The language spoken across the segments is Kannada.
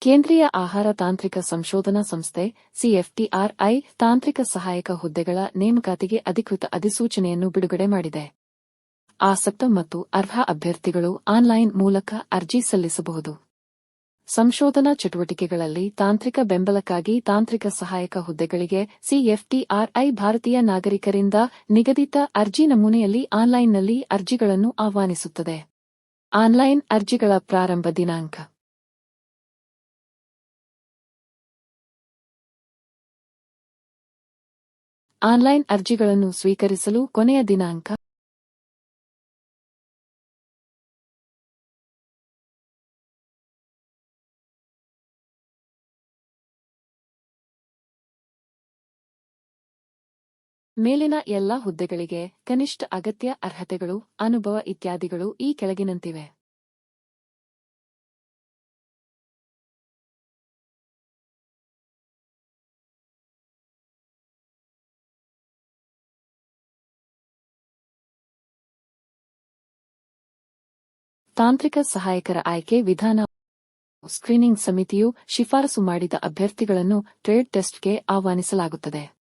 ಕೇಂದ್ರೀಯ ಆಹಾರ ತಾಂತ್ರಿಕ ಸಂಶೋಧನಾ ಸಂಸ್ಥೆ, ಸಿಎಫ್ಟಿಆರ್ಐ, ತಾಂತ್ರಿಕ ಸಹಾಯಕ ಹುದ್ದೆಗಳ ನೇಮಕಾತಿಗೆ ಅಧಿಕೃತ ಅಧಿಸೂಚನೆಯನ್ನು ಬಿಡುಗಡೆ ಮಾಡಿದೆ. ಆಸಕ್ತ ಮತ್ತು ಅರ್ಹ ಅಭ್ಯರ್ಥಿಗಳು ಆನ್ಲೈನ್ ಮೂಲಕ ಅರ್ಜಿ ಸಲ್ಲಿಸಬಹುದು. ಸಂಶೋಧನಾ ಚಟುವಟಿಕೆಗಳಲ್ಲಿ ತಾಂತ್ರಿಕ ಬೆಂಬಲಕ್ಕಾಗಿ ತಾಂತ್ರಿಕ ಸಹಾಯಕ ಹುದ್ದೆಗಳಿಗೆ ಸಿಎಫ್ಟಿಆರ್ಐ ಭಾರತೀಯ ನಾಗರಿಕರಿಂದ ನಿಗದಿತ ಅರ್ಜಿ ನಮೂನೆಯಲ್ಲಿ ಆನ್ಲೈನ್ನಲ್ಲಿ ಅರ್ಜಿಗಳನ್ನು ಆಹ್ವಾನಿಸುತ್ತದೆ. ಆನ್ಲೈನ್ ಅರ್ಜಿಗಳ ಪ್ರಾರಂಭ ದಿನಾಂಕ. ಆನ್ಲೈನ್ ಅರ್ಜಿಗಳನ್ನು ಸ್ವೀಕರಿಸಲು ಕೊನೆಯ ದಿನಾಂಕ. ಮೇಲಿನ ಎಲ್ಲಾ ಹುದ್ದೆಗಳಿಗೆ ಕನಿಷ್ಠ ಅಗತ್ಯ ಅರ್ಹತೆಗಳು, ಅನುಭವ ಇತ್ಯಾದಿಗಳು ಈ ಕೆಳಗಿನಂತಿವೆ. ತಾಂತ್ರಿಕ ಸಹಾಯಕರ ಆಯ್ಕೆ ವಿಧಾನ ಸ್ಕ್ರೀನಿಂಗ್ ಸಮಿತಿಯು ಶಿಫಾರಸು ಮಾಡಿದ ಅಭ್ಯರ್ಥಿಗಳನ್ನು ಟ್ರೇಡ್ ಟೆಸ್ಟ್ಗೆ ಆಹ್ವಾನಿಸಲಾಗುತ್ತದೆ.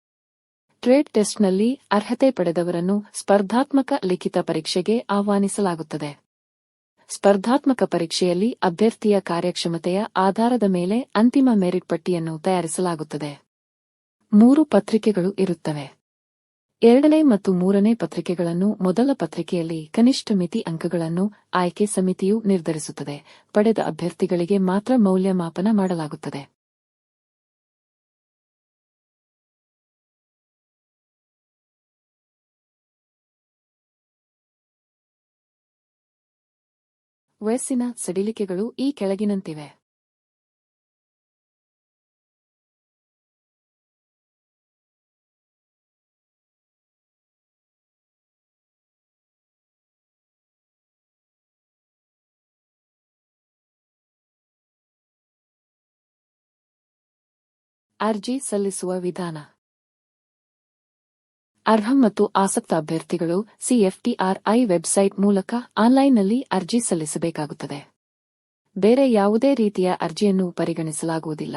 ಟ್ರೇಡ್ ಟೆಸ್ಟ್ನಲ್ಲಿ ಅರ್ಹತೆ ಪಡೆದವರನ್ನು ಸ್ಪರ್ಧಾತ್ಮಕ ಲಿಖಿತ ಪರೀಕ್ಷೆಗೆ ಆಹ್ವಾನಿಸಲಾಗುತ್ತದೆ. ಸ್ಪರ್ಧಾತ್ಮಕ ಪರೀಕ್ಷೆಯಲ್ಲಿ ಅಭ್ಯರ್ಥಿಯ ಕಾರ್ಯಕ್ಷಮತೆಯ ಆಧಾರದ ಮೇಲೆ ಅಂತಿಮ ಮೆರಿಟ್ ಪಟ್ಟಿಯನ್ನು ತಯಾರಿಸಲಾಗುತ್ತದೆ. ಮೂರು ಪತ್ರಿಕೆಗಳು ಇರುತ್ತವೆ. ಎರಡನೇ ಮತ್ತು ಮೂರನೇ ಪತ್ರಿಕೆಗಳನ್ನು ಮೊದಲ ಪತ್ರಿಕೆಯಲ್ಲಿ ಕನಿಷ್ಠ ಮಿತಿ ಅಂಕಗಳನ್ನು ಆಯ್ಕೆ ಸಮಿತಿಯು ನಿರ್ಧರಿಸುತ್ತದೆ. ಪಡೆದ ಅಭ್ಯರ್ಥಿಗಳಿಗೆ ಮಾತ್ರ ಮೌಲ್ಯಮಾಪನ ಮಾಡಲಾಗುತ್ತದೆ. ವಯಸ್ಸಿನ ಸಡಿಲಿಕೆಗಳು ಈ ಕೆಳಗಿನಂತಿವೆ. ಅರ್ಜಿ ಸಲ್ಲಿಸುವ ವಿಧಾನ. ಅರ್ಹ ಮತ್ತು ಆಸಕ್ತ ಅಭ್ಯರ್ಥಿಗಳು ಸಿಎಫ್ಟಿಆರ್ಐ ವೆಬ್ಸೈಟ್ ಮೂಲಕ ಆನ್ಲೈನ್ನಲ್ಲಿ ಅರ್ಜಿ ಸಲ್ಲಿಸಬೇಕಾಗುತ್ತದೆ. ಬೇರೆ ಯಾವುದೇ ರೀತಿಯ ಅರ್ಜಿಯನ್ನು ಪರಿಗಣಿಸಲಾಗುವುದಿಲ್ಲ.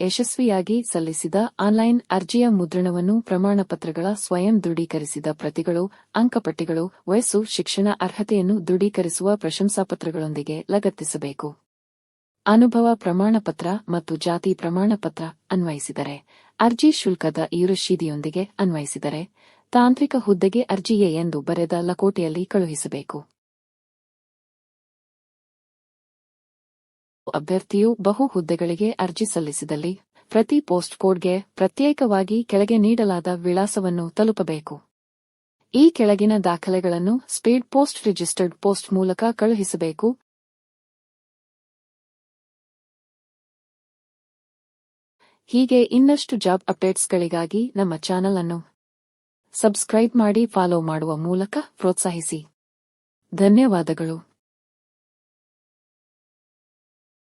ಯಶಸ್ವಿಯಾಗಿ ಸಲ್ಲಿಸಿದ ಆನ್ಲೈನ್ ಅರ್ಜಿಯ ಮುದ್ರಣವನ್ನು ಪ್ರಮಾಣಪತ್ರಗಳ ಸ್ವಯಂ ದೃಢೀಕರಿಸಿದ ಪ್ರತಿಗಳು, ಅಂಕಪಟ್ಟಿಗಳು, ವಯಸ್ಸು, ಶಿಕ್ಷಣ ಅರ್ಹತೆಯನ್ನು ದೃಢೀಕರಿಸುವ ಪ್ರಶಂಸಾಪತ್ರಗಳೊಂದಿಗೆ ಲಗತ್ತಿಸಬೇಕು. ಅನುಭವ ಪ್ರಮಾಣಪತ್ರ ಮತ್ತು ಜಾತಿ ಪ್ರಮಾಣಪತ್ರ ಅನ್ವಯಿಸಿದರೆ, ಅರ್ಜಿ ಶುಲ್ಕದ ಈ ರಶೀದಿಯೊಂದಿಗೆ ಅನ್ವಯಿಸಿದರೆ ತಾಂತ್ರಿಕ ಹುದ್ದೆಗೆ ಅರ್ಜಿಯೇ ಎಂದು ಬರೆದ ಲಕೋಟೆಯಲ್ಲಿ ಕಳುಹಿಸಬೇಕು. ಅಭ್ಯರ್ಥಿಯು ಬಹು ಹುದ್ದೆಗಳಿಗೆ ಅರ್ಜಿ ಸಲ್ಲಿಸಿದಲ್ಲಿ ಪ್ರತಿ ಪೋಸ್ಟ್ ಕೋಡ್ಗೆ ಪ್ರತ್ಯೇಕವಾಗಿ ಕೆಳಗೆ ನೀಡಲಾದ ವಿಳಾಸವನ್ನು ತಲುಪಬೇಕು. ಈ ಕೆಳಗಿನ ದಾಖಲೆಗಳನ್ನು ಸ್ಪೀಡ್ ಪೋಸ್ಟ್ ರಿಜಿಸ್ಟರ್ಡ್ ಪೋಸ್ಟ್ ಮೂಲಕ ಕಳುಹಿಸಬೇಕು. ಹೀಗೆ ಇನ್ನಷ್ಟು ಜಾಬ್ ಅಪ್ಡೇಟ್ಸ್ಗಳಿಗಾಗಿ ನಮ್ಮ ಚಾನಲ್ ಅನ್ನು ಸಬ್ಸ್ಕ್ರೈಬ್ ಮಾಡಿ ಫಾಲೋ ಮಾಡುವ ಮೂಲಕ ಪ್ರೋತ್ಸಾಹಿಸಿ. ಧನ್ಯವಾದಗಳು.